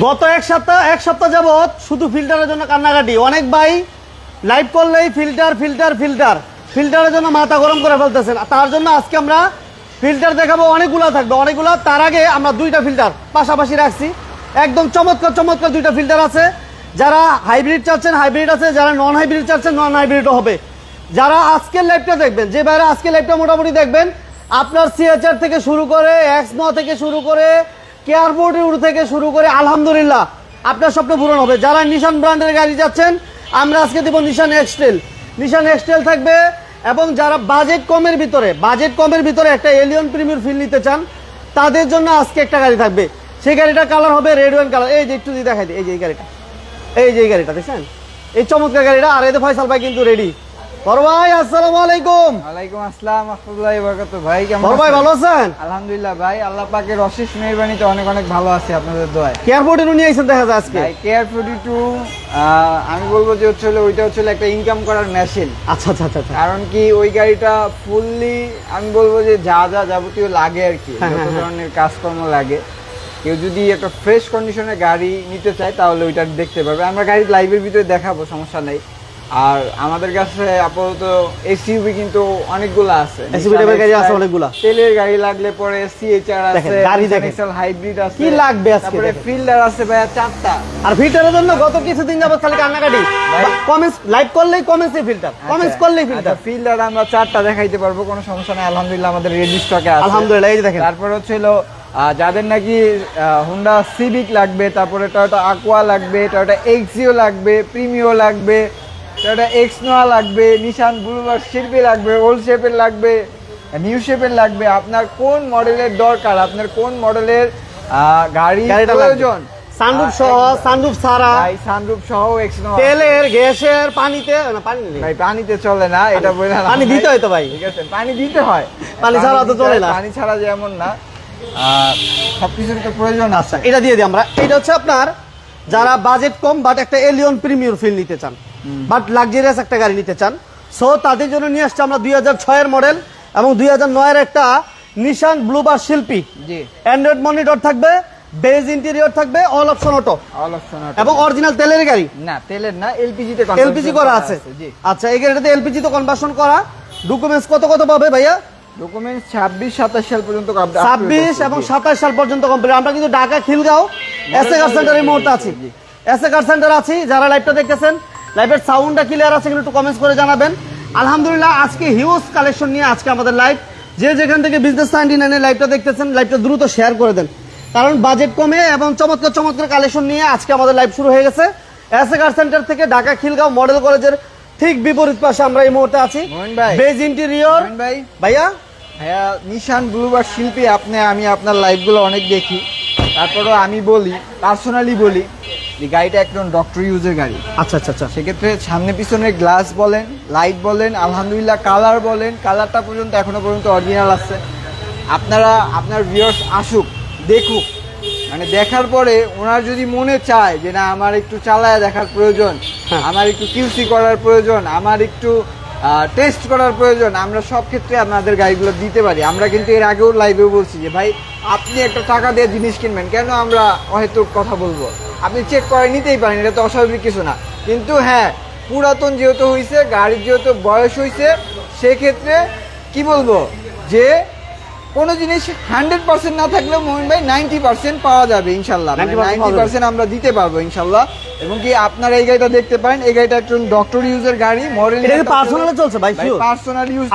গত এক সপ্তাহ এক সপ্তাহ যাবৎ শুধু ফিল্টারের জন্য কান্নাকাটি। অনেক ভাই লাইভ করলেই ফিল্টার ফিল্টার ফিল্টার ফিল্টারের জন্য মাথা গরম করে ফেলতেছেন। তার জন্য আজকে আমরা ফিল্টার দেখাবো, অনেকগুলো থাকবে। অনেকগুলো, তার আগে আমরা দুইটা ফিল্টার পাশাপাশি রাখছি। একদম চমৎকার চমৎকার দুইটা ফিল্টার আছে। যারা হাইব্রিড চাচ্ছেন হাইব্রিড আছে। যারা নন হাইব্রিড চাচ্ছেন নন হাইব্রিডও হবে। যারা আজকের লাইভটা দেখবেন, যে বাইরে আজকের লাইভটা মোটামুটি দেখবেন, আপনার সিএচআর থেকে শুরু করে এক্স ন থেকে শুরু করে কেয়ারপোর্ট ইউর থেকে শুরু করে আলহামদুলিল্লাহ, আপনার স্বপ্ন পূরণ হবে। যারা নিশান ব্র্যান্ডের গাড়ি যাচ্ছেন, আমরা আজকে দেবো নিশান এক্সটেল নিশান এক্সটেল থাকবে এবং যারা বাজেট কমের ভিতরে বাজেট কমের ভিতরে একটা এলিয়ন প্রিমিয়ার ফিল নিতে চান, তাদের জন্য আজকে একটা গাড়ি থাকবে। সেই গাড়িটার কালার হবে রেড ওয়ান কালার এই যে একটু দেখাই দিই এই যে এই গাড়িটা। এই যে এই গাড়িটা, দেখছেন? এই চমৎকার গাড়িটা। আর এতে ফয়সাল ভাই কিন্তু রেডি বড় ভাই আসসালামু আলাইকুম। ওয়ালাইকুম আসসালাম রহমতুল্লাহি বরকাত ভাই কেমন বড় ভাই ভালো আছেন? আলহামদুলিল্লাহ ভাই আল্লাহ পাকের অশেষ মেহরবানিতে অনেক অনেক ভালো আছি আপনাদের দোয়ায়। এয়ারপোর্টে নিয়ে আইছেন দেখা যায় আজকে? কেয়ার ফোর্টি টু আমি বলব যে হচ্ছে ওইটা হচ্ছে একটা ইনকাম করার মেশিন আচ্ছা আচ্ছা আচ্ছা আচ্ছা। কারণ কি ওই গাড়িটা ফুললি আমি বলব যে যা যা যাবতীয় লাগে আর কি হ্যাঁ, যত হ্যাঁ, হ্যাঁ। ধরনের কাজকর্ম লাগে। কেউ যদি একটা ফ্রেশ কন্ডিশনে গাড়ি নিতে চায় তাহলে ওইটা দেখতে পারবে। আমরা গাড়ি লাইভের ভিতরে দেখাবো সমস্যা নেই। আর আমাদের কাছে আপাতত এসইউভি কিন্তু অনেকগুলো আছে। SUV টাইপের গাড়ি আছে অনেকগুলা। তেলের গাড়ি লাগলে পরে সিএইচআর আছে গাড়ি দেখেন। হাইব্রিড আছে কি লাগবে আজকে তারপরে ফিল্ডার আছে ভাইয়া চারটা। আর ফিল্টারের জন্য গত কিছুদিন যাবত খালি কান্নাকাটি। ভাই। কমেন্টস লাইভ করলেই কমেন্টসে ফিল্টার কমেন্টস করলেই ফিল্টার ফিল্ডার আমরা চারটা দেখাইতে পারব কোনো সমস্যা নাই আলহামদুলিল্লাহ আমাদের রেডি স্টকে আছে। আলহামদুলিল্লাহ এই যে দেখেন। তারপর হচ্ছে হলো যাদের নাকি হুন্ডা সিভিক লাগবে তারপরে টয়োটা আকুয়া লাগবে টয়োটা এক্সিও লাগবে প্রিমিও লাগবে টয়োটা এক্স নোয়া লাগবে নিশান বুলুবার শিল্পী লাগবে ওল্ড শেপের লাগবে নিউ শেপের লাগবে। আপনার কোন মডেলের দরকার? আপনার কোন মডেলের গাড়ি প্রয়োজন? সানরুফ সহ সানরুফ সারা ভাই সানরুফ সহ এক্স নোয়া তেলের গ্যাসের পানিতে না পানি ভাই পানিতে চলে না এটা বলে না। পানি দিতে হয় তো ভাই। ঠিক আছে পানি দিতে হয়। পানি ছাড়া তো চলে না। পানি ছাড়া যেমন না। আহ, সবকিছুর তো প্রয়োজন আছে। এটা দিয়ে দিই আমরা। এটা হচ্ছে আপনার যারা বাজেট কম বাট একটা এলিয়ন প্রিমিয়ার ফিল নিতে চান। বাট লাক্সারিয়াস একটা গাড়ি নিতে চান। সো তাদের জন্য নিয়ে আসছে আমরা দুই হাজার মডেল এবং দুই হাজার একটা Nissan Bluebird Sylphy. Android monitor থাকবে বেজ ইন্টেরিয়র থাকবে all option auto all option এবং অরিজিনাল তেলের গাড়ি। না তেলের না এলপিজি তে এলপিজি করা আছে। আচ্ছা এই গাড়িটাতে এলপিজি তো কনভার্সন করা। ডকুমেন্টস কত কত পাবে ভাইয়া? ডকুমেন্টস ছাব্বিশ সাতাশ সাল পর্যন্ত up to date ছাব্বিশ আছে, এবং জি। সাতাশ সাল পর্যন্ত কমপ্লিট আমরা কিন্তু Dhaka Khilgaon S A car মুহূর্তে আছি। জি। এস এ কার সেন্টার আছি যারা লাইভটা দেখতেছেন লাইভের সাউন্ডটা ক্লিয়ার আছে কিন্তু একটু কমেন্টস করে জানাবেন। আলহামদুলিল্লাহ আজকে হিউজ কালেকশন নিয়ে আজকে আমাদের লাইভ যে যেখান থেকে বিজনেস নাইনটি নাইনের লাইভটা দেখতেছেন লাইভটা দ্রুত শেয়ার করে দেন। কারণ বাজেট কমে এবং চমৎকার চমৎকার কালেকশন নিয়ে আজকে আমাদের লাইভ শুরু হয়ে গেছে। এস এ কার সেন্টার থেকে ঢাকা খিলগাঁও মডেল কলেজের ঠিক বিপরীত পাশে আমরা এই মুহূর্তে আছি। ভাই। বেজ ইন্টেরিয়র ভাই। ভাইয়া? হ্যাঁ নিশান ব্লুবার শিল্পী আপনি আমি আপনার লাইভগুলো অনেক দেখি। তারপরেও আমি বলি পার্সোনালি বলি গাড়িটা একদম ডক্টর ইউজের গাড়ি। আচ্ছা আচ্ছা আচ্ছা। সেক্ষেত্রে সামনে পিছনে গ্লাস বলেন লাইট বলেন আলহামদুলিল্লাহ কালার বলেন কালারটা পর্যন্ত এখনও পর্যন্ত অরিজিনাল আছে। আপনারা আপনার ভিউয়ার্স আসুক দেখুক। মানে দেখার পরে ওনার যদি মনে চায় যে না আমার একটু চালায় দেখার প্রয়োজন হ্যাঁ। আমার একটু কিউসি করার প্রয়োজন আমার একটু টেস্ট করার প্রয়োজন আমরা সব ক্ষেত্রে আপনাদের গাড়িগুলো দিতে পারি। আমরা কিন্তু এর আগেও লাইভেও বলছি যে ভাই আপনি একটা টাকা দিয়ে জিনিস কিনবেন কেন আমরা হয়তো কথা বলব? আপনি চেক করে নিতেই পারেন এটা তো অস্বাভাবিক কিছু না। কিন্তু হ্যাঁ পুরাতন যেহেতু হয়েছে গাড়ির যেহেতু বয়স হয়েছে সেক্ষেত্রে কি বলব যে কোনো জিনিস হান্ড্রেড পার্সেন্ট না থাকলেও মোহন ভাই নাইনটি পার্সেন্ট পাওয়া যাবে ইনশাল্লাহ। নাইনটি পার্সেন্ট আমরা দিতে পারব ইনশাল্লাহ। এবং কি আপনারা এই গাড়িটা দেখতে পারেন এই গাড়িটা একজন ডক্টর ইউজের গাড়ি মডেল পার্সোনালে চলছে ভাই? পার্সোনাল ইউজ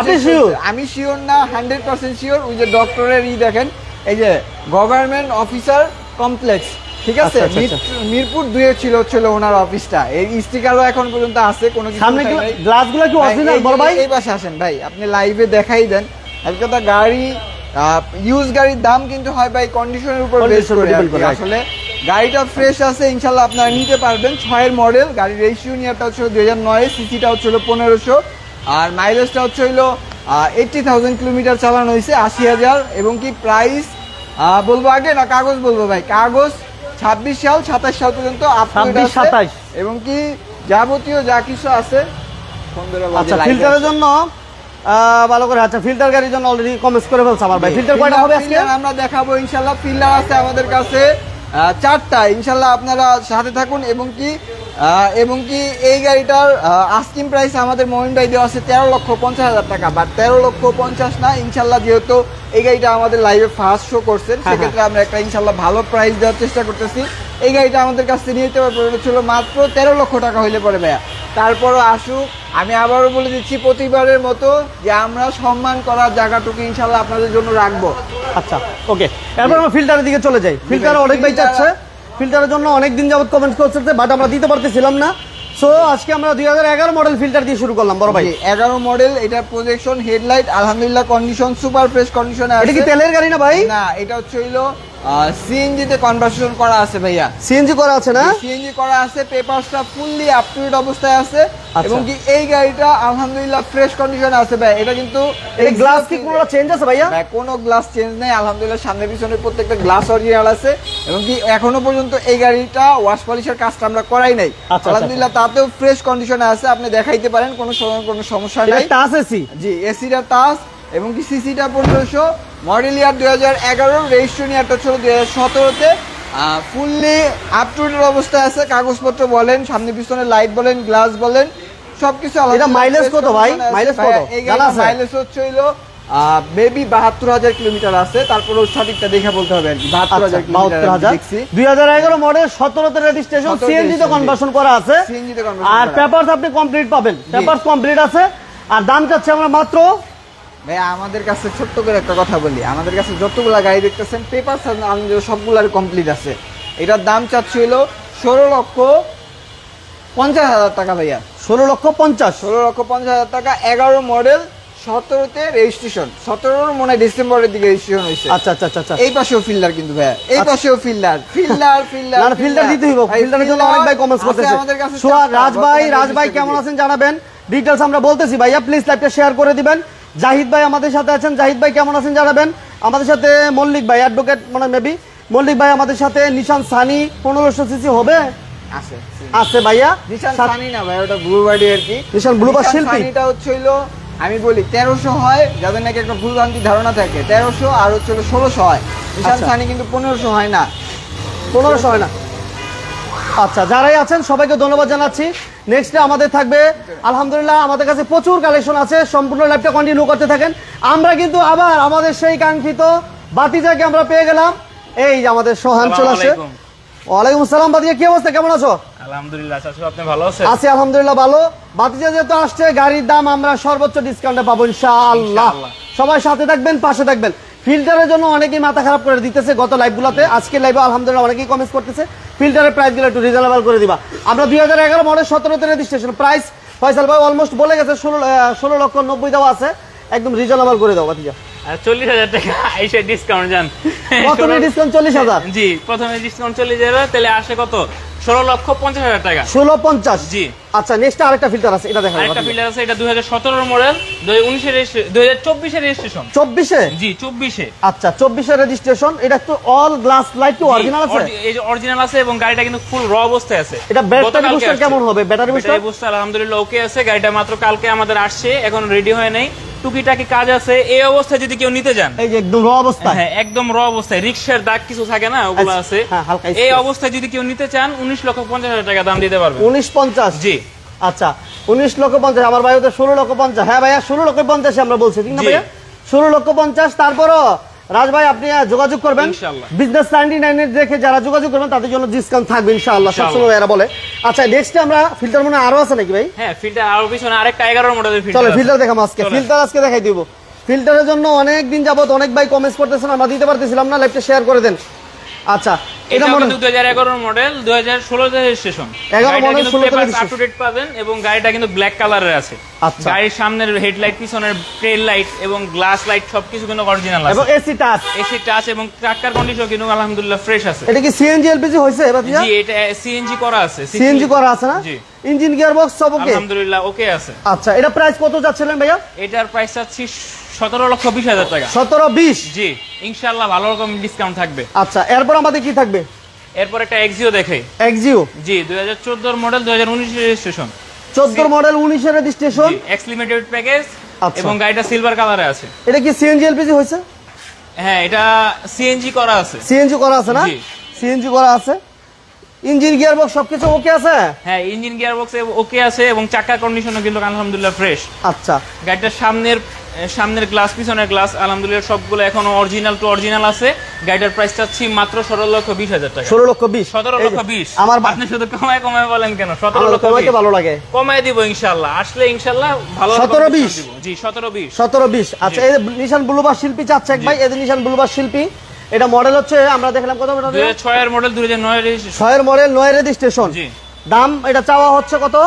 আমি শিওর না হান্ড্রেড পার্সেন্ট শিওর ওই যে ডক্টরের ই দেখেন এই যে গভর্নমেন্ট অফিসার কমপ্লেক্স ঠিক আছে আচ্ছা, আচ্ছা, আচ্ছা। মির- মিরপুর দুয়ে ছিল ছিল ওনার অফিসটা এই স্টিকারও এখন পর্যন্ত আছে কোনো কিছু সামনে। গ্লাসগুলো কি অরিজিনাল বড় ভাই এই পাশে আসেন ভাই আপনি লাইভে দেখাই দেন। এক কথা গাড়ি ইউজ গাড়ির দাম কিন্তু হয় ভাই কন্ডিশনের উপর বেস করে. আসলে গাড়িটা ফ্রেশ আছে ইনশাল্লাহ আপনারা নিতে পারবেন। ছয়ের মডেল গাড়ির রেশিও নিয়ারটা হচ্ছে দুই হাজার নয় সিসিটা হচ্ছিল পনেরোশো। আর মাইলেজটা হচ্ছে হইল এইটটি থাউজেন্ড কিলোমিটার চালানো হয়েছে আশি হাজার। এবং কি প্রাইস বলব আগে না কাগজ বলব ভাই? কাগজ ছাব্বিশ সাল সাতাশ সাল পর্যন্ত upgrade 26, আছে। 27 এবং কি যাবতীয় যা কিছু আছে আচ্ছা ফিল্টারের জন্য আহ, ভালো করে আচ্ছা ফিল্টার গাড়ির জন্য অলরেডি কমেন্টস করে ফেলছে আমার ভাই। ফিল্টার কয়টা হবে আজকে? আমরা দেখাবো ইনশাল্লাহ। ফিল্টার আছে আমাদের কাছে চারটা। ইনশাল্লাহ আপনারা সাথে থাকুন এবং কি এবং কি এই গাড়িটার আস্কিং প্রাইস আমাদের মোহিন ভাই দেওয়া আছে তেরো লক্ষ পঞ্চাশ হাজার টাকা। বা তেরো লক্ষ পঞ্চাশ না ইনশাল্লাহ যেহেতু এই গাড়িটা আমাদের লাইভে ফার্স্ট শো করছেন হ্যাঁ, সেক্ষেত্রে আমরা একটা ইনশাল্লাহ ভালো প্রাইস দেওয়ার চেষ্টা করতেছি। এই গাড়িটা আমাদের কাছ থেকে নিতে পারবে ছিল মাত্র তেরো লক্ষ টাকা হইলে পরে ভাইয়া। তারপরও আসুক আমি আবারও বলে দিচ্ছি প্রতিবারের মতো যে আমরা সম্মান করার জায়গাটুকু ইনশাল্লাহ আপনাদের জন্য রাখব। আচ্ছা ওকে এরপর আমরা ফিল্টারের দিকে চলে যাই। ফিল্টার অনেক ভাই চাচ্ছে। ফিল্টারের জন্য অনেক দিন যাবত কমেন্ট করতেছে বাট আমরা দিতে পারতেছিলাম না। সো আজকে আমরা দুই হাজার এগারো মডেল ফিল্টার দিয়ে শুরু করলাম বড় ভাই। এগারো মডেল এটা প্রজেকশন হেডলাইট আলহামদুলিল্লাহ কন্ডিশন সুপার ফ্রেশ কন্ডিশনে এটা কি তেলের গাড়ি না ভাই? না এটা হচ্ছে হইল সিএনজি তে কনভার্সন করা আছে ভাইয়া। সিএনজি করা আছে না? সিএনজি করা আছে পেপারসটা ফুললি আপ টু ডেট অবস্থায় আছে। আচ্ছা। এবং কি এই গাড়িটা আলহামদুলিল্লাহ ফ্রেশ কন্ডিশনে আছে ভাই এটা কিন্তু এই গ্লাস কি কোনো চেঞ্জ আছে ভাইয়া? ভাই, কোনো গ্লাস চেঞ্জ নেই আলহামদুলিল্লাহ সামনে পিছনে প্রত্যেকটা গ্লাস অরিজিনাল আছে। এবং কি এখনও পর্যন্ত এই গাড়িটা ওয়াশ পলিশের কাজটা আমরা করাই নাই। আচ্ছা, আলহামদুলিল্লাহ তাতেও ফ্রেশ কন্ডিশনে আছে। আপনি দেখাইতে পারেন কোনো কোনো সমস্যা নাই। Touch AC? জি এসিটা টাচ এবং কি সিসিটা পনেরোশো মডেল ইয়ার দুই হাজার এগারো রেজিস্ট্রেশন ইয়ারটা ছিল দুই হাজার সতেরোতে। ফুললি আপ টু ডেট অবস্থায় আছে কাগজপত্র বলেন সামনে পিছনে লাইট বলেন গ্লাস বলেন সবকিছু এটা mileage কত ভাই? mileage কত? মাইলেজ হচ্ছে হইল বেবি বাহাত্তর হাজার কিলোমিটার আছে তারপরে সঠিকটা দেখে বলতে হবে আর কি বাহাত্তর আচ্ছা হাজার বাহাত্তর হাজার? দুই হাজার এগারো মডেল সতেরোতে রেজিস্ট্রেশন সিএনজি তে কনভার্সন করা আছে। তে আর। পেপারস আপনি কমপ্লিট পাবেন। পেপারস কমপ্লিট আছে। আর দাম চাচ্ছে আমরা মাত্র ভাই আমাদের কাছে ছোট্ট করে একটা কথা বলি। আমাদের কাছে যতগুলা গাড়ি দেখতেছেন পেপার সবগুলার কমপ্লিট আছে। এটার দাম চাচ্ছি হলো ষোলো লক্ষ পঞ্চাশ হাজার টাকা ভাইয়া। ষোলো লক্ষ পঞ্চাশ? ষোলো লক্ষ পঞ্চাশ হাজার টাকা এগারো মডেল সতেরোতে রেজিস্ট্রেশন সতেরোর মনে হয় ডিসেম্বরের দিকে রেজিস্ট্রেশন হয়েছে। আচ্ছা আচ্ছা আচ্ছা আচ্ছা। এই পাশেও ফিল্ডার কিন্তু ভাইয়া। এই পাশেও ফিল্ডার ফিল্ডার ফিল্ডার না ফিল্টার দিতে হইব ফিল্টারের জন্য অনেক ভাই কমেন্টস করতেছে। আমাদের কাছে সোয়া চারটা, রাজ ভাই রাজ ভাই কেমন আছেন জানাবেন। ডিটেলস আমরা বলতেছি ভাইয়া প্লিজ লাইভটা শেয়ার করে দিবেন। জাহিদ ভাই আমাদের সাথে আছেন। জাহিদ ভাই কেমন আছেন জানাবেন? আমাদের সাথে মল্লিক ভাই অ্যাডভোকেট মানে মেবি মল্লিক ভাই আমাদের সাথে নিশান সানি পনেরোশো সিসি হবে? আছে ভাইয়া? নিশান সানি না ভাই ওটা ব্লু বার্ডি আর কি। নিশান ব্লু বার্ড শিল্পী। সানিটা হচ্ছে আমি বলি তেরোশো হয় যাদের নাকি একটা ভুলভ্রান্তি ধারণা থাকে তেরোশো আর হচ্ছে হলো ষোলোশো হয়। নিশান আচ্ছা। সানি কিন্তু পনেরোশো হয় না। পনেরোশো হয় না। আচ্ছা যারাই আছেন সবাইকে ধন্যবাদ জানাচ্ছি। নেক্সটে আমাদের থাকবে আলহামদুলিল্লাহ আমাদের কাছে প্রচুর কালেকশন আছে সম্পূর্ণ লাইভটা কন্টিনিউ করতে থাকেন। আমরা কিন্তু আবার আমাদের সেই কাঙ্ক্ষিত বাতিজাকে আমরা পেয়ে গেলাম। এই যে আমাদের সোহান চলে আসে। ওয়ালাইকুম আসসালাম বাতিজা কি অবস্থা? কেমন আছো? আলহামদুলিল্লাহ চাচু আপনি ভালো আছেন? আছি আলহামদুলিল্লাহ ভালো। বাতিজা যেহেতু আসছে গাড়ির দাম আমরা সর্বোচ্চ ডিসকাউন্টে পাবো ইনশাআল্লাহ। সবাই সাথে থাকবেন পাশে থাকবেন। ফিল্টারের জন্য অনেকেই মাথা খারাপ করে দিতেছে গত লাইভগুলোতে আজকে লাইভে আলহামদুলিল্লাহ অনেকেই কমেন্ট করতেছে। ফিল্টারের প্রাইসগুলো একটু রিজনেবল করে দিবা। আমরা দুই হাজার এগারো মডেল সতেরোতে রেজিস্ট্রেশন প্রাইস ফয়সাল ভাই অলমোস্ট বলে গেছে ষোলো ষোলো লক্ষ নব্বই দেওয়া আছে। একদম রিজনেবল করে দাও বাতিজা চল্লিশ হাজার টাকা এসে ডিসকাউন্ট যান। প্রথমে ডিসকাউন্ট চল্লিশ হাজার। জি প্রথমে ডিসকাউন্ট চল্লিশ হাজার তাহলে আসে কত? ষোলো লক্ষ পঞ্চাশ হাজার টাকা। ষোলো পঞ্চাশ? জি। আচ্ছা নেক্সট আরেকটা ফিল্টার আছে এটা দেখা আরেকটা ফিল্টার আছে এটা দুই হাজার সতেরো মডেল দুই উনিশের দুই হাজার চব্বিশের রেজিস্ট্রেশন চব্বিশে? জি চব্বিশে। আচ্ছা চব্বিশে রেজিস্ট্রেশন এটা একটু অল গ্লাস লাইট কি অরিজিনাল আছে? এই যে অরিজিনাল আছে এবং গাড়িটা কিন্তু ফুল র অবস্থায় আছে। এটা ব্যাটারি বুস্টার কেমন হবে? ব্যাটারি বুস্টার বুস্টার আলহামদুলিল্লাহ ওকে আছে। গাড়িটা মাত্র কালকে আমাদের আসছে এখন রেডি হয় নাই। টুকিটাকি কাজ আছে। এই অবস্থায় যদি কেউ নিতে যান এই যে একদম র অবস্থায়? হ্যাঁ একদম র অবস্থায়। রিক্সার দাগ কিছু থাকে না ওগুলো আচ্ছা, আছে। হ্যাঁ, এই অবস্থায় যদি কেউ নিতে চান উনিশ লক্ষ পঞ্চাশ হাজার টাকা দাম দিতে পারবে উনিশ পঞ্চাশ? জি। আচ্ছা উনিশ লক্ষ পঞ্চাশ আমার ভাই ওদের ষোলো লক্ষ পঞ্চাশ। হ্যাঁ ভাইয়া ষোলো লক্ষ পঞ্চাশে আমরা বলছি ঠিক না ভাইয়া? ষোলো লক্ষ পঞ্চাশ তারপরও রাজ ভাই আপনি যোগাযোগ করবেন। বিজনেস নাইনটি নাইনের দেখে যারা যোগাযোগ করবেন তাদের জন্য ডিসকাউন্ট থাকবে ইনশাআল্লাহ। সবসময় এরা বলে। আচ্ছা নেক্সটে আমরা ফিল্টার মনে আরও আছে নাকি ভাই? হ্যাঁ ফিল্টার আরও পিছনে আরেকটা এগারো মডেলের চলো ফিল্টার ফিল্টার দেখাম আজকে। ফিল্টার আজকে দেখাই দিব। ফিল্টারের জন্য অনেক দিন যাবত অনেক ভাই কমেন্টস করতেছেন আমরা দিতে পারতেছিলাম না লাইভটা শেয়ার করে দেন। আচ্ছা এটা দুই হাজার এগারো মডেল দুই হাজার ষোলো registration 11 model, 16 registration। Up to date পাবেন এবং গাড়িটা কিন্তু ব্ল্যাক কালারের আছে। আচ্ছা। গাড়ির সামনের হেডলাইট পিছনের ট্রেল লাইট এবং গ্লাস লাইট সবকিছু কিন্তু অরিজিনাল আছে। এবং এসি টাচ এসি টাচ এবং চাকার কন্ডিশন কিন্তু আলহামদুলিল্লাহ ফ্রেশ আছে। এটা কি সিএনজি এলপিজি হয়েছে এবার জি এটা সিএনজি করা আছে সিএনজি করা আছে না? জি। ইঞ্জিন গিয়ার বক্স সব ওকে আলহামদুলিল্লাহ ওকে আছে। আচ্ছা এটা প্রাইস কত যাচ্ছিলেন ভাইয়া? এটার প্রাইস চাচ্ছি সতেরো লক্ষ বিশ হাজার টাকা। সতেরো বিশ? জি ইনশাল্লাহ ভালো রকম ডিসকাউন্ট থাকবে। আচ্ছা এরপর আমাদের কি থাকবে? এরপর একটা এক্সিও দেখে। এক্সিও জি দুই হাজার চোদ্দোর মডেল দুই হাজার উনিশ রেজিস্ট্রেশন মডেল উনিশের রেজিস্ট্রেশন এক্স লিমিটেড প্যাকেজ। এবং গাড়িটা সিলভার কালারে আছে। এটা কি সিএনজি এলপিজি হয়েছে? হ্যাঁ এটা সিএনজি করা আছে। সিএনজি করা আছে না? সিএনজি করা আছে। ইঞ্জিন গিয়ার বক্স সবকিছু ওকে আছে? হ্যাঁ ইঞ্জিন গিয়ার বক্সে ওকে আছে এবং চাকা কন্ডিশনও কিন্তু আলহামদুলিল্লাহ ফ্রেশ আচ্ছা। গাড়িটার সামনের সামনের গ্লাস পিছনের গ্লাস আলহামদুলিল্লাহ সবগুলো এখনও অরিজিনাল টু অরিজিনাল আছে। গাড়িটার প্রাইস চাচ্ছি মাত্র সতেরো লক্ষ বিশ হাজার টাকা। ষোলো লক্ষ বিশ। সতেরো লক্ষ বিশ। আমার আপনি শুধু কমায় কমায় বলেন কেন? সতেরো লক্ষ কমাইতে ভালো লাগে। কমায় দিব ইনশাল্লাহ আসলে ইনশাল্লাহ ভালো রকম 17 discount 20 জি সতেরো বিশ। সতেরো বিশ। আচ্ছা এই নিশান ব্লুবার শিল্পী চাচ্ছে এক ভাই এই যে নিশান ব্লুবার শিল্পী এটা মডেল হচ্ছে আমরা দেখলাম কত দুই হাজার ছয়ের মডেল দুই হাজার নয় ছয়ের মডেল নয় রেজিস্ট্রেশন জি। দাম এটা চাওয়া হচ্ছে কত?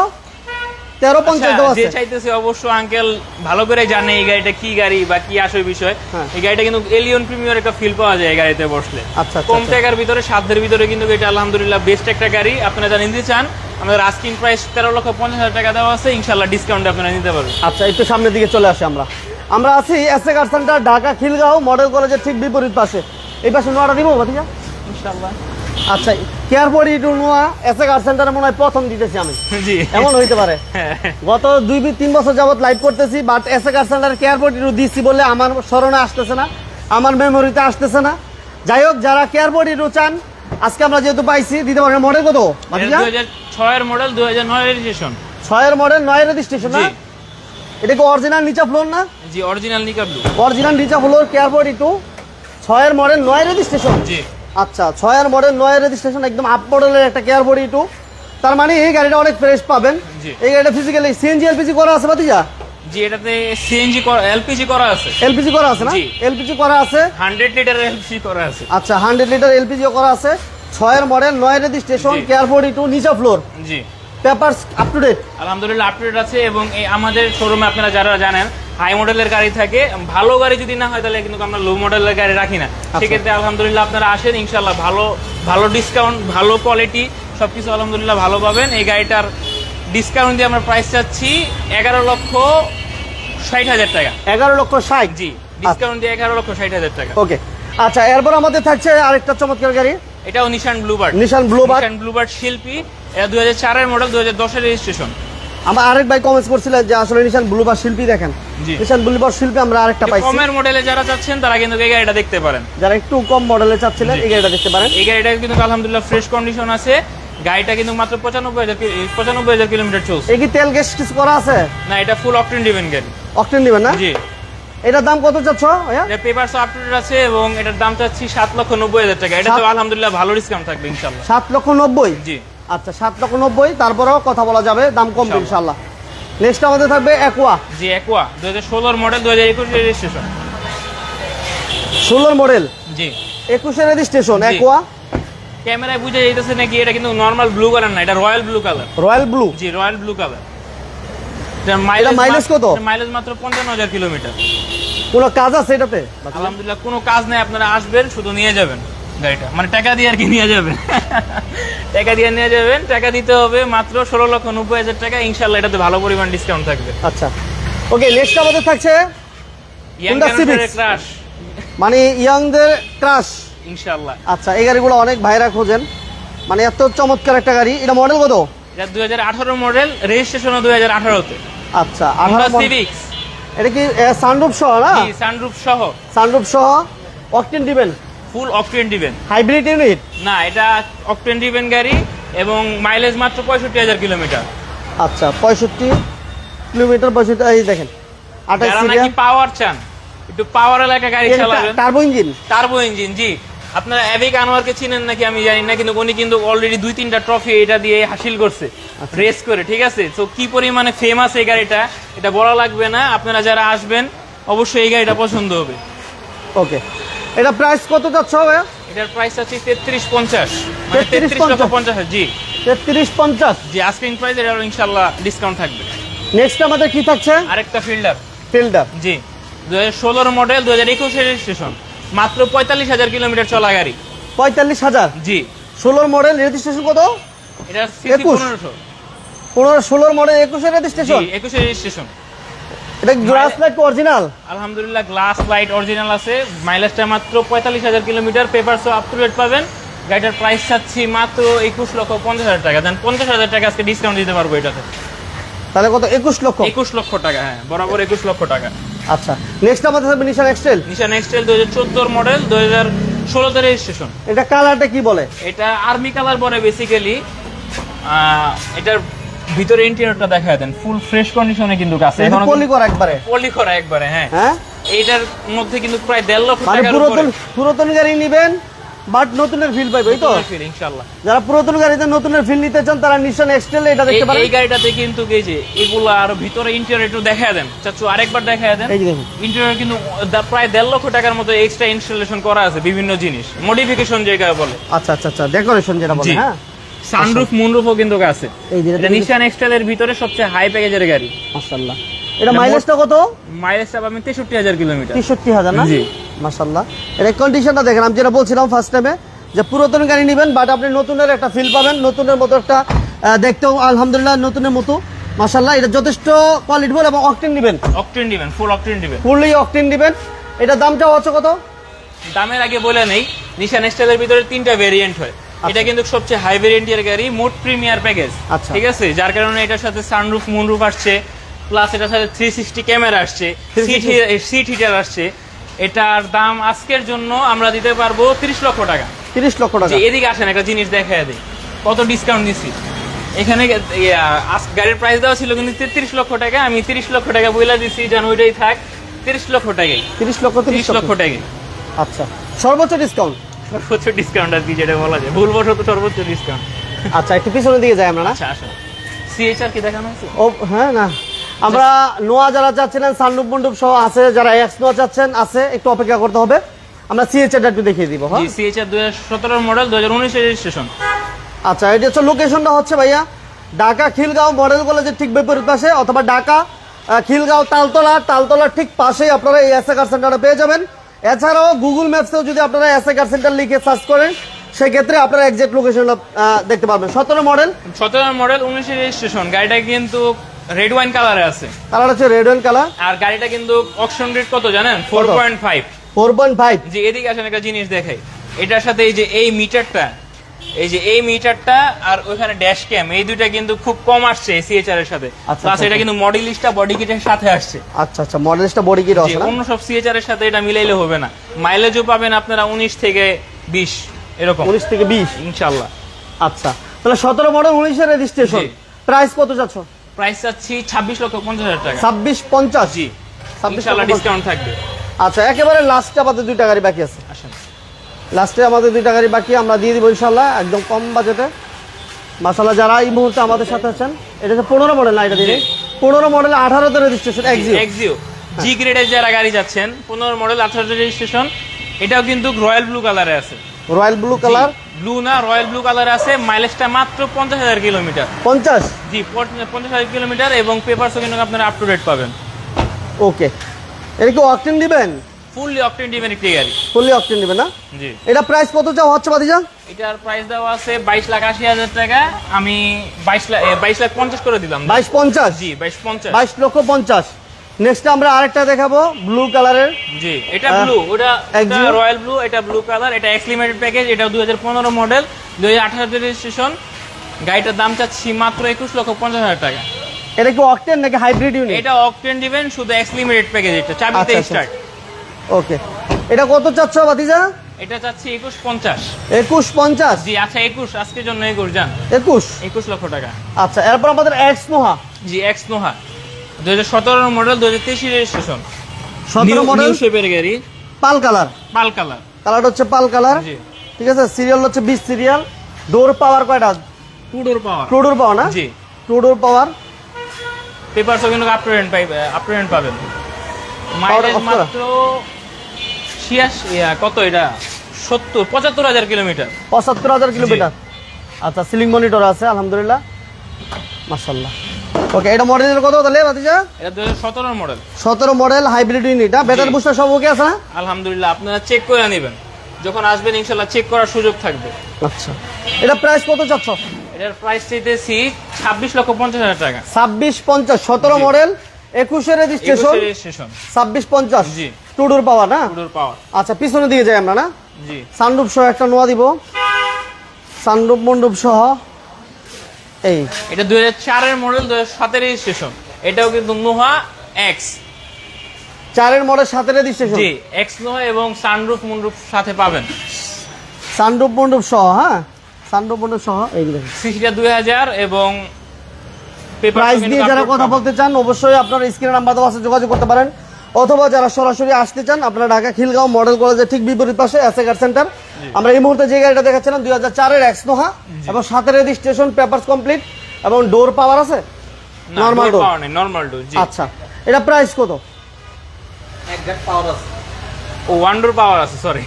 তেরো পঞ্চাশ আচ্ছা, দেওয়া যে চাইতেছে অবশ্য আঙ্কেল ভালো করে জানে এই গাড়িটা কি গাড়ি বা কি আসল বিষয়। হ্যাঁ। এই গাড়িটা কিন্তু এলিয়ন প্রিমিয়ার একটা ফিল পাওয়া যায় এই গাড়িতে বসলে। আচ্ছা, আচ্ছা, কম আচ্ছা। টাকার ভিতরে সাধ্যের ভিতরে কিন্তু এটা আলহামদুলিল্লাহ বেস্ট একটা গাড়ি। আপনারা যারা নিতে চান আমাদের আস্কিং প্রাইস তেরো লক্ষ পঞ্চাশ হাজার টাকা দেওয়া আছে। ইনশাল্লাহ ডিসকাউন্ট আপনারা নিতে পারবেন। আচ্ছা একটু সামনের দিকে চলে আসি আমরা। আমরা আছি S A car centre Dhaka Khilgaon model কলেজের ঠিক বিপরীত পাশে। এই পাশে নোয়াটা দিব ভাতিজা? ইনশাল্লাহ আচ্ছা কেয়ারপোর্ট ইটু নোয়া এস এ কার সেন্টারে মনে হয় প্রথম দিতেছি আমি। জি। এমন হইতে পারে। হ্যাঁ। গত দুই তিন বছর যাবত লাইভ করতেছি but S A car centre কেয়ারপোর্ট ইটু দিচ্ছি বলে আমার স্মরণে আসতেছে না আমার মেমোরিতে আসতেছে না। যাই হোক যারা কেয়ারপোর্ট ইটু চান আজকে আমরা যেহেতু পাইছি দিতে পারেন মডেল কত ছয়ের মডেল দুই হাজার নয় রেজিস্ট্রেশন ছয়ের মডেল নয় রেজিস্ট্রেশন না? এটা কি অরিজিনাল নিচা ফ্লোর না? জি অরিজিনাল নিকা ব্লু অরিজিনাল নিচা ফ্লোর কেয়ারপোর্ট ইটু ছয়ের মডেল নয় রেজিস্ট্রেশন জি। আচ্ছা ছয়ের মডেল নয় রেজিস্ট্রেশন একদম আপ মডেলের একটা কেয়ারপোর্ট টু তার মানে এই গাড়িটা অনেক ফ্রেশ পাবেন। এই গাড়িটা ফিজিক্যালি সিএনজি এলপিজি করা আছে ভাতিজা? জি এটাতে সিএনজি এলপিজি করা আছে। এলপিজি করা আছে না? এলপিজি করা আছে। হান্ড্রেড লিটার এলপিজি করা আছে। আচ্ছা হান্ড্রেড লিটার এলপিজিও করা আছে। ছয়ের মডেল নয় রেজিস্ট্রেশন জি। কেয়ারপোর্ট ইটু নিচা ফ্লোর জি। পেপার আপ টু ডেট আলহামদুলিল্লাহ আপডেট আছে এবং এই আমাদের শোরুমে আপনারা যারা জানেন হাই মডেলের গাড়ি থাকে ভালো গাড়ি যদি না হয় তাহলে কিন্তু আমরা লো মডেলের গাড়ি রাখি না। সেক্ষেত্রে আলহামদুলিল্লাহ আপনারা আসেন ইনশাল্লাহ ভালো ভালো ডিসকাউন্ট ভালো কোয়ালিটি সবকিছু আলহামদুলিল্লাহ ভালো পাবেন। এই গাড়িটার ডিসকাউন্ট দিয়ে আমরা প্রাইস চাচ্ছি এগারো লক্ষ ষাট হাজার টাকা। এগারো লক্ষ ষাট? জি ডিসকাউন্ট দিয়ে এগারো লক্ষ ষাট হাজার টাকা। ওকে। আচ্ছা এরপর আমাদের থাকছে আরেকটা চমৎকার গাড়ি। এটাও নিশান ব্লুবার্ড নিশান ব্লুবার নিশান ব্লুবার্ড শিল্পী এটা দুই হাজার চারের মডেল দুই হাজার দশের রেজিস্ট্রেশন আমার আরেক ভাই কমেন্টস করছিলেন যে আসলে নিশান ব্লুবার শিল্পী দেখেন। নিশান ব্লুবার শিল্পী আমরা আরেকটা পাইছি। কমের মডেলে যারা চাচ্ছেন তারা কিন্তু এই গাড়িটা দেখতে পারেন। যারা একটু কম মডেলে চাচ্ছিলেন এই গাড়িটা দেখতে পারেন। এই গাড়িটা কিন্তু আলহামদুলিল্লাহ ফ্রেশ কন্ডিশন আছে। গাড়িটা কিন্তু মাত্র পঁচানব্বই হাজার পঁচানব্বই হাজার কিলোমিটার চলছে। এই কি তেল গ্যাস কিছু করা আছে? না এটা ফুল অকটেন ডিভেন গাড়ি। অকটেন দিবেন না? জি। এটার দাম কত চাচ্ছ এটা পেপারস আপডেট আছে এবং এটার দাম চাচ্ছি সাত লক্ষ নব্বই হাজার টাকা। এটা তো আলহামদুলিল্লাহ ভালো ডিসকাউন্ট থাকবে ইনশাল্লাহ সাত লক্ষ নব্বই? জি। আচ্ছা সাত লক্ষ নব্বই তারপরেও কথা বলা যাবে দাম কম ইনশাল্লাহ। নেক্সট আমাদের থাকবে অ্যাকোয়া জি একোয়া দু হাজার ষোলোর মডেল দু হাজার একুশ রেজিস্ট্রেশন ষোলোর মডেল জি। একুশের রেজিস্ট্রেশন। অ্যাকোয়া ক্যামেরায় বুঝে যাইতেছে নাকি এটা কিন্তু নর্মাল ব্লু কালার না এটা royal blue colour royal blue জি রয়্যাল ব্লু কালার mileage কত? মাইলেজ মাত্র পঞ্চান্ন হাজার কিলোমিটার কোনো কাজ আছে এটাতে? আলহামদুলিল্লাহ কোনো কাজ নেই আপনারা আসবেন শুধু নিয়ে যাবেন। গাড়িটা। মানে টাকা দিয়ে আর কি নিয়ে যাবেন। টাকা দিয়ে নিয়ে যাবেন। টাকা দিতে হবে মাত্র ষোলো লক্ষ নব্বই হাজার টাকা। ইনশাল্লাহ এটাতে ভালো পরিমাণ ডিসকাউন্ট থাকবে। আচ্ছা। ওকে নেক্সট আমাদের থাকছে Honda Civic। ক্রাশ মানে ইয়াংদের ক্রাশ ইনশাল্লাহ আচ্ছা এই গাড়িগুলো অনেক ভাইরা খোঁজেন। মানে এত চমৎকার একটা গাড়ি। এটা মডেল কত? এটা দুই হাজার আঠারো মডেল রেজিস্ট্রেশন দুই হাজার আঠারোতে। আচ্ছা আঠারো সিভিক্স এটা কি সানরুফ সহ না? সানরুফ সহ। সানরুফ সহ। অকটেন দিবেন ফুল অকটেন দিবেন হাইব্রিড ইউনিট? না এটা অকটেন দিবেন গাড়ি এবং মাইলেজ মাত্র পঁয়ষট্টি হাজার কিলোমিটার। আচ্ছা পঁয়ষট্টি কিলোমিটার পঁয়ষট্টি এই দেখেন আঠাশ নাকি পাওয়ার চান একটু পাওয়ার এলাকা গাড়ি চালাবেন। টার্বো ইঞ্জিন টার্বো ইঞ্জিন জি। আপনারা অ্যাবিক আনোয়ারকে চিনেন নাকি? আমি জানি না কিন্তু উনি কিন্তু অলরেডি দুই তিনটা ট্রফি এটা দিয়ে হাসিল করছে রেস করে ঠিক আছে? তো কি পরিমাণে ফেমাস এই গাড়িটা এটা বলা লাগবে না। আপনারা যারা আসবেন অবশ্যই এই গাড়িটা পছন্দ হবে। ওকে এটা প্রাইস কত যাচ্ছে হবে এটার প্রাইস আছে তেত্রিশ পঞ্চাশ। মানে 33 তেত্রিশ লক্ষ পঞ্চাশ জি। তেত্রিশ পঞ্চাশ। জি আস্কিং প্রাইস এটা ইনশাল্লাহ ডিসকাউন্ট থাকবে। নেক্সট আমাদের কি থাকছে? আরেকটা ফিল্ডার ফিল্ডার জি দু হাজার ষোলোর মডেল দু হাজার একুশের রেজিস্ট্রেশন মাত্র পঁয়তাল্লিশ হাজার কিলোমিটার চলা গাড়ি। পঁয়তাল্লিশ হাজার? জি। ষোলোর মডেল রেজিস্ট্রেশন কত? এটা একুশ। পনেরোশো। পনেরো ষোলোর মডেল একুশের জি রেজিস্ট্রেশন একুশের রেজিস্ট্রেশন এটা গ্লাস লাইট অরিজিনাল আলহামদুলিল্লাহ গ্লাস লাইট অরিজিনাল আছে। মাইলেজটা মাত্র পঁয়তাল্লিশ হাজার কিলোমিটার পেপারসও আপ টু ডেট পাবেন। গাড়িটার প্রাইস চাচ্ছি মাত্র একুশ লক্ষ পঞ্চাশ হাজার টাকা। দেন পঞ্চাশ হাজার টাকা আজকে ডিসকাউন্ট দিতে পারব এটাতে। তাহলে কত? একুশ লক্ষ? একুশ লক্ষ টাকা হ্যাঁ বরাবর একুশ লক্ষ টাকা। আচ্ছা নেক্সট আমাদের থাকবে নিশান এক্সটেল নিশান এক্সটেল দু হাজার চোদ্দোর মডেল দু হাজার ষোলোতে রেজিস্ট্রেশন এটা কালারটা কি বলে? এটা আর্মি কালার বলে বেসিক্যালি এটার ভিতরে ইন্টেরিয়রটা দেখা দেন ফুল ফ্রেশ কন্ডিশনে কিন্তু আছে এখনও পলি করা একবারে। পলি করা একবারে হ্যাঁ। হ্যাঁ? এইটার মধ্যে কিন্তু প্রায় দেড় লক্ষ মানে টাকার উপরে। পুরাতন গাড়ি নিবেন বাট নতুনের ফিল পাইবে তো? ফিল ইনশাআল্লাহ। যারা পুরাতন গাড়িতে নতুনের ফিল নিতে চান তারা নিশান এক্সটেল এটা দেখতে পারেন। এই গাড়িটাতে কিন্তু এই যে এগুলো আর ভিতরে ইন্টেরিয়র একটু দেখা দেন। চাচু আরেকবার দেখা দেন। এই যে দেখুন। ইন্টেরিয়র কিন্তু প্রায় দেড় লক্ষ টাকার মতো এক্সট্রা ইনস্টলেশন করা আছে বিভিন্ন জিনিস। মডিফিকেশন যেটা বলে। আচ্ছা আচ্ছা আচ্ছা ডেকোরেশন যেটা বলে হ্যাঁ? সানরুফ মুনরুফও কিন্তু আছে। এই যে এটা নিশান এক্সটেলের ভিতরে সবচেয়ে হাই প্যাকেজের গাড়ি। মাশাআল্লাহ। এটা মাইলেজটা কত? মাইলেজটা পাবেন তেষট্টি হাজার কিলোমিটার তেষট্টি হাজার না? জি। মাশাআল্লাহ। এটা কন্ডিশনটা দেখেন আমি যেটা বলছিলাম ফার্স্ট টাইমে যে পুরাতন গাড়ি নেবেন বাট আপনি নতুনের একটা ফিল পাবেন নতুনের মতো একটা দেখতেও আলহামদুলিল্লাহ নতুনের মতো। মাশাআল্লাহ এটা যথেষ্ট কোয়ালিটিফুল এবং অকটেন নেবেন। অকটেন দিবেন ফুল অকটেন দিবেন ফুললি অকটেন নেবেন। এটা দামটা হচ্ছে কত? দামের আগে বলে নেই নিশান এক্সটেলের ভিতরে তিনটা ভেরিয়েন্ট হয়। এটা কিন্তু সবচেয়ে হাই ভেরিয়েন্টের গাড়ি মোট প্রিমিয়ার প্যাকেজ আচ্ছা। ঠিক আছে? যার কারণে এটার সাথে সানরুফ মুনরুফ আসছে প্লাস এটার সাথে থ্রি সিক্সটি ক্যামেরা আসছে 360 সিট হিটার আসছে। এটার দাম আজকের জন্য আমরা দিতে পারব তিরিশ লক্ষ টাকা। তিরিশ লক্ষ টাকা। এদিকে আসেন একটা জিনিস দেখায় দিই। কত ডিসকাউন্ট দিচ্ছি এখানে আজ- গাড়ির প্রাইস দেওয়া ছিল কিন্তু তেত্রিশ লক্ষ টাকা আমি তিরিশ লক্ষ টাকা বইলা দিচ্ছি যেন ওইটাই থাক। তিরিশ লক্ষ টাকাই। তিরিশ লক্ষ তিরিশ লক্ষ টাকাই। আচ্ছা। সর্বোচ্চ ডিসকাউন্ট সর্বোচ্চ ডিসকাউন্ট আর কি যেটা বলা যায়। ভুলবশত সর্বোচ্চ ডিসকাউন্ট আচ্ছা একটু পিছনের দিকে যাই আমরা না? আচ্ছা আসুন সিএইচআর কি দেখানো হয়েছে ও হ্যাঁ না। আমরা নোয়া যারা চাচ্ছিলেন সান্ডুপ মন্ডুপ সহ আছে যারা এক্স নোয়া চাচ্ছেন আছে একটু অপেক্ষা করতে হবে। আমরা সিএচএটা একটু দেখিয়ে দিব হ্যাঁ? সিএইচআর দুই হাজার সতেরো মডেল দুই হাজার উনিশের রেজিস্ট্রেশন আচ্ছা এটা হচ্ছে লোকেশনটা হচ্ছে ভাইয়া ঢাকা খিলগাঁও মডেল কলেজের ঠিক বিপরীত পাশে অথবা ঢাকা খিলগাঁও তালতলা তালতলার ঠিক পাশেই আপনারা এই এসএ কার সেন্টারটা পেয়ে যাবেন। এছাড়াও গুগল ম্যাপসেও যদি আপনারা এসএ কার সেন্টার লিখে সার্চ করেন সেক্ষেত্রে আপনারা এক্সাক্ট লোকেশন দেখতে পাবেন সতেরো মডেল সতেরো মডেল উনিশের রেজিস্ট্রেশন গাড়িটা কিন্তু রেড ওয়াইন কালারে আছে। কালার হচ্ছে রেড ওয়াইন কালার আর গাড়িটা কিন্তু অকশন রেট কত জানেন? Four point five four point five জি এদিকে আসেন একটা জিনিস দেখাই। এটার সাথে এই যে এই মিটারটা এই যে এই মিটারটা আর ওইখানে ড্যাশ ক্যাম এই দুইটা কিন্তু খুব কম আসছে সিএচআর এর সাথে। আচ্ছা, প্লাস আচ্ছা, এটা কিন্তু মডেলিস্টটা বডি কিটের সাথে আসছে। আচ্ছা আচ্ছা মডেলসটা বডি কি যে আছে অন্য সব সিএচআর এর সাথে এটা মিলাইলে হবে না। মাইলেজও পাবেন আপনারা উনিশ থেকে বিশ এরকম। উনিশ থেকে বিশ? ইনশাল্লাহ। আচ্ছা তাহলে সতেরো মডেল উনিশের রেজিস্ট্রেশন জি। প্রাইস কত যাচ্ছ? প্রাইস চাচ্ছি ছাব্বিশ লক্ষ পঞ্চাশ হাজার টাকা। ছাব্বিশ পঞ্চাশ? জি। ছাব্বিশ ইনশাল্লাহ লক্ষ ডিসকাউন্ট থাকবে। আচ্ছা একেবারে লাস্টে আমাদের দুইটা গাড়ি বাকি আছে। আসেন। লাস্টে আমাদের দুইটা গাড়ি বাকি আমরা দিয়ে দিব ইনশাল্লাহ একদম কম বাজেটে। মাসাল্লাহ যারা এই মুহূর্তে আমাদের সাথে আছেন এটা হচ্ছে পনেরো মডেল না এটা দিদি পনেরো মডেল আঠারোতে রেজিস্ট্রেশন এক্সিও জি গ্রেডের যারা গাড়ি যাচ্ছেন পনেরো মডেল আঠারো রেজিস্ট্রেশন এটাও কিন্তু রয়্যাল ব্লু কালারে আছে। রয়্যাল ব্লু কালার ব্লু না রয়্যাল ব্লু কালারে আছে মাইলেজটা মাত্র পঞ্চাশ হাজার কিলোমিটার পঞ্চাশ? জি পঞ্চাশ হাজার কিলোমিটার এবং পেপারসও কিন্তু আপনারা আপ টু ডেট পাবেন। ওকে এটা কি অকটেন দিবেন? ফুললি অকটেন ডিমের একটি গাড়ি ফুললি অকটেন না? জি। এটা প্রাইস কত চাও হচ্ছে বাদিজা? এটার প্রাইস দেওয়া আছে বাইশ লাখ আশি হাজার টাকা। আমি বাইশ লাখ বাইশ লাখ পঞ্চাশ করে দিলাম। বাইশ পঞ্চাশ? জি বাইশ পঞ্চাশ। বাইশ লক্ষ পঞ্চাশ। নেক্সট আমরা আরেকটা দেখাবো ব্লু কালারের জি এটা ব্লু ওটা? রয়্যাল ব্লু এটা ব্লু কালার এটা এক্স লিমিটেড প্যাকেজ এটা দুই হাজার পনেরো মডেল দুই হাজার আঠারো রেজিস্ট্রেশন গাড়িটার দাম চাচ্ছি মাত্র একুশ লক্ষ পঞ্চাশ হাজার টাকা। এটা কি অকটেন নাকি হাইব্রিড ইউনিট এটা অকটেন দিবেন শুধু এক্স লিমিটেড প্যাকেজ এটা চাবিতে আচ্ছা, আচ্ছা। Start okay. এটা কত চাচ্ছ বাদিজা এটা চাচ্ছি একুশ পঞ্চাশ। একুশ পঞ্চাশ? জি আচ্ছা একুশ। আজকের জন্য একুশ যান একুশ? একুশ লক্ষ টাকা। আচ্ছা এরপর আমাদের এক্স নোহা জি এক্স নোহা দুই হাজার সতেরো মডেল দুই হাজার তেইশ রেজিস্ট্রেশন সতেরো মডেল শেপের গাড়ি। Pearl colour. Pearl colour. Colour হচ্ছে পাল কালার। ঠিক আছে সিরিয়াল হচ্ছে বিশ সিরিয়াল ডোর পাওয়ার কয়টা? Two door power two door power না? জি। টু ডোর পাওয়ার পেপারসও কিন্তু আপ টু পাবেন। মাইলেজ মাত্র ছিয়াশি কত এটা? সত্তর পঁচাত্তর হাজার কিলোমিটার। পঁচাত্তর হাজার কিলোমিটার। আচ্ছা সিলিং মনিটর আছে আলহামদুলিল্লাহ। মার্শাল্লাহ ওকে এটা মডেলের কত তাহলে বাতিজা এটা দু হাজার সতেরোর মডেল সতেরো model hybrid unit battery booster সব ওকে আছে না? আলহামদুলিল্লাহ আপনারা চেক করে নেবেন। যখন আসবেন ইনশাল্লাহ চেক করার সুযোগ থাকবে। আচ্ছা। এটা প্রাইস কত চাচ্ছ? এটার প্রাইস চাইতেছি ছাব্বিশ লক্ষ পঞ্চাশ হাজার টাকা। ছাব্বিশ পঞ্চাশ সতেরো জি। মডেল একুশে রেজিস্ট্রেশন রেজিস্ট্রেশন ছাব্বিশ পঞ্চাশ। জি। টু ডোর পাওয়ার না? Two door power. আচ্ছা পিছনে দিয়ে যাই আমরা না? জি। সানরূপ সহ একটা নোয়া দিব। সানরূপ মণ্ডপ সহ। এই। এটা দুই হাজার চারের মডেল দুই হাজার সাতের রেজিস্ট্রেশন এটাও কিন্তু নোহা এক্স চারের মডেল সাথে রেজিস্ট্রেশন জি এক্সনো এবং সানরুফ মুনরুফ সাথে পাবেন। সানরূপ মন্ডপ সহ হ্যাঁ? সানরূপ মন্ডপ সহ। এইগুলো সিসিটা দুই হাজার এবং প্রাইস নিয়ে যারা কথা বলতে চান অবশ্যই আপনার স্ক্রিনের নাম্বার দেওয়া আছে যোগাযোগ করতে পারেন। অথবা যারা সরাসরি আসতে চান আপনারা ঢাকা খিলগাঁও মডেল কলেজের ঠিক বিপরীত পাশে এসে কার সেন্টার। আমরা এই মুহূর্তে যে গাড়িটা দেখাচ্ছিলাম দুই হাজার চারের এক্স নোহা এবং সাথে রেজিস্ট্রেশন পেপার কমপ্লিট এবং ডোর পাওয়ার আছে? নর্মাল ডোর নর্মাল ডোর আচ্ছা এটা প্রাইস কত? ও ওয়ান ডোর পাওয়ার আছে সরি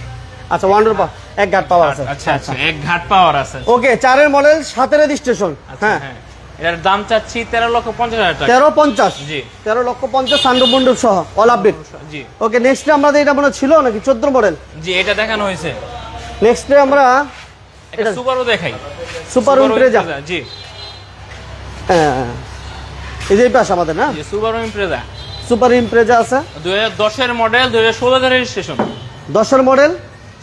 আচ্ছা ওয়ান ডোর এক গার্ড পাওয়ার আছে। আচ্ছা আচ্ছা এক ঘাট পাওয়ার আছে। ওকে চারের মডেল সাথে রেজিস্ট্রেশন আচ্ছা হ্যাঁ। এটার দাম চাচ্ছি তেরো লক্ষ পঞ্চাশ হাজার টাকা। তেরো পঞ্চাশ? জি। তেরো লক্ষ পঞ্চাশ সান্ডু সহ অল আপডেট জি। ওকে নেক্সটে আমাদের এটা মনে ছিল নাকি চোদ্দ মডেল জি এটা দেখানো হয়েছে। নেক্সটে আমরা এটা সুপারও দেখাই। সুপার ইমপ্রেজা জি। হ্যাঁ। এই যে পাশে আমাদের না? জি সুপারও ইমপ্রেজা সুপার ইমপ্রেজা আছে। দুই হাজার দশের মডেল দুই হাজার ষোলোতে রেজিস্ট্রেশন দশের মডেল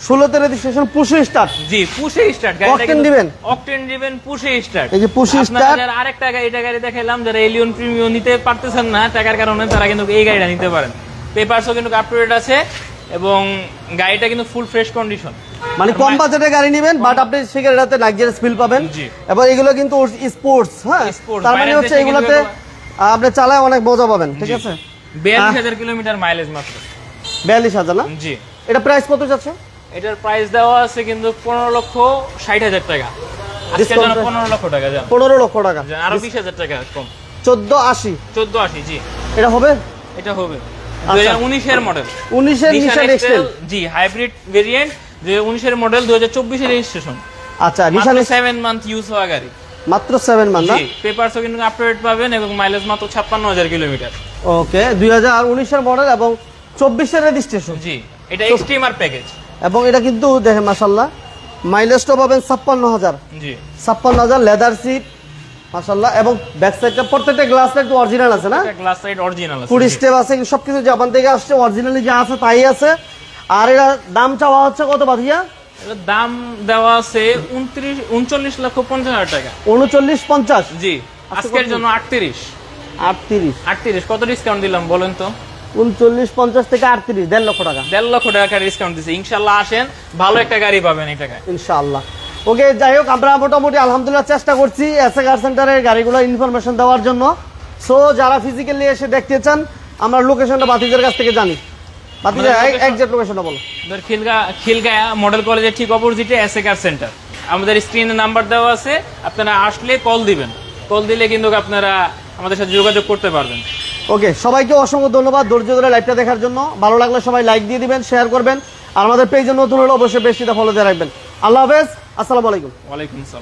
ষোলোতে রেজিস্ট্রেশন পুশে স্টার্ট জি পুশে স্টার্ট Octane দিবেন? অকটেন দিবেন পুশে স্টার্ট এই যে push start। যারা আরেকটা গাড়ি এটা গাড়ি দেখাইলাম যারা এলিয়ন প্রিমিয়াম নিতে পারতেছেন না টাকার কারণে তারা কিন্তু এই গাড়িটা নিতে পারেন। পেপারসও কিন্তু আপ টু ডেট আছে এবং গাড়িটা কিন্তু ফুল ফ্রেশ কন্ডিশন মানে কম বাজেটে গাড়ি নেবেন বাট আপনি সেখানে লাক্সারিয়াস ফিল পাবেন। জি। এবং এগুলো কিন্তু স্পোর্টস হ্যাঁ? তার মানে হচ্ছে এগুলোতে আপনি চালায় অনেক মজা পাবেন ঠিক আছে? বিয়াল্লিশ হাজার কিলোমিটার মাইলেজ মাত্র। বিয়াল্লিশ হাজার না? জি। এটা প্রাইস কত যাচ্ছে? এটার প্রাইস দেওয়া আছে কিন্তু পনেরো লক্ষ ষাট হাজার টাকা। পনেরো লক্ষ টাকা পনেরো লক্ষ টাকা। আরও বিশ হাজার টাকা কম। চোদ্দ আশি। চোদ্দ আশি জি। এটা হবে? এটা হবে। দুই হাজার উনিশের মডেল উনিশের নিশান এক্সটেল জি হাইব্রিড ভেরিয়েন্ট দুই হাজার উনিশের মডেল দুই হাজার চব্বিশের রেজিস্ট্রেশন আচ্ছা নিশান সেভেন মান্থ ইউজ হওয়া গাড়ি। মাত্র সেভেন মান জি পেপারসও কিন্তু আপডেট পাবেন এবং মাইলেজ মাত্র ছাপ্পান্ন হাজার কিলোমিটার ওকে দুই হাজার উনিশের মডেল এবং চব্বিশের রেজিস্ট্রেশন জি এটা এক্সট্রিমার প্যাকেজ এবং এটা কিন্তু দেখেন মাসাল্লাহ মাইলেজটা পাবেন ছাপ্পান্ন হাজার ছাপ্পান্ন হাজার লেদার সিট এবং ব্যাক সাইডটা প্রত্যেকটা গ্লাস অরিজিনাল আছে না? গ্লাস সাইড অরিজিনাল আছে ফুড স্টেপ আছে সবকিছু জাপান থেকে আসছে অরিজিনালি যা আছে তাই আছে। আর এটা দাম চাওয়া হচ্ছে কত বাধিয়া দাম দেওয়া আছে উনত্রিশ উনচল্লিশ লক্ষ পঞ্চাশ হাজার টাকা। উনচল্লিশ পঞ্চাশ? জি আজকের জন্য আটত্রিশ। আটত্রিশ। আটত্রিশ কত ডিসকাউন্ট দিলাম বলেন তো? উনচল্লিশ পঞ্চাশ থেকে আটত্রিশ দেড় লক্ষ টাকা। দেড় লক্ষ টাকা ডিসকাউন্ট দিচ্ছে ইনশাল্লাহ আসেন ভালো একটা গাড়ি পাবেন এই টাকায়। ইনশাআল্লাহ। ওকে যাই হোক আমরা মোটামুটি আলহামদুলিল্লাহ চেষ্টা করছি এসএ কার সেন্টারের গাড়িগুলো ইনফরমেশন দেওয়ার জন্য। সো যারা ফিজিক্যালি এসে দেখতে চান আমরা লোকেশনটা বাতিজের কাছ থেকে জানি। বাতিজা একজ্যাক্ট লোকেশনটা বলো। খিলগা খিলগায়া মডেল কলেজের ঠিক অপোজিটে এসএ কার সেন্টার আমাদের স্ক্রিনে নাম্বার দেওয়া আছে আপনারা আসলে কল দিবেন। কল দিলে কিন্তু আপনারা আমাদের সাথে যোগাযোগ করতে পারবেন। ওকে, সবাইকে অসংখ্য ধন্যবাদ ধৈর্য ধরে লাইভটা দেখার জন্য। ভালো লাগলে সবাই লাইক দিয়ে দিবেন শেয়ার করবেন। আর আমাদের পেজে নতুন হলে অবশ্যই বেশিটা ফলো দিয়ে রাখবেন। আল্লাহ হাফেজ, আসসালামু আলাইকুম। ওয়ালাইকুম আসসালাম।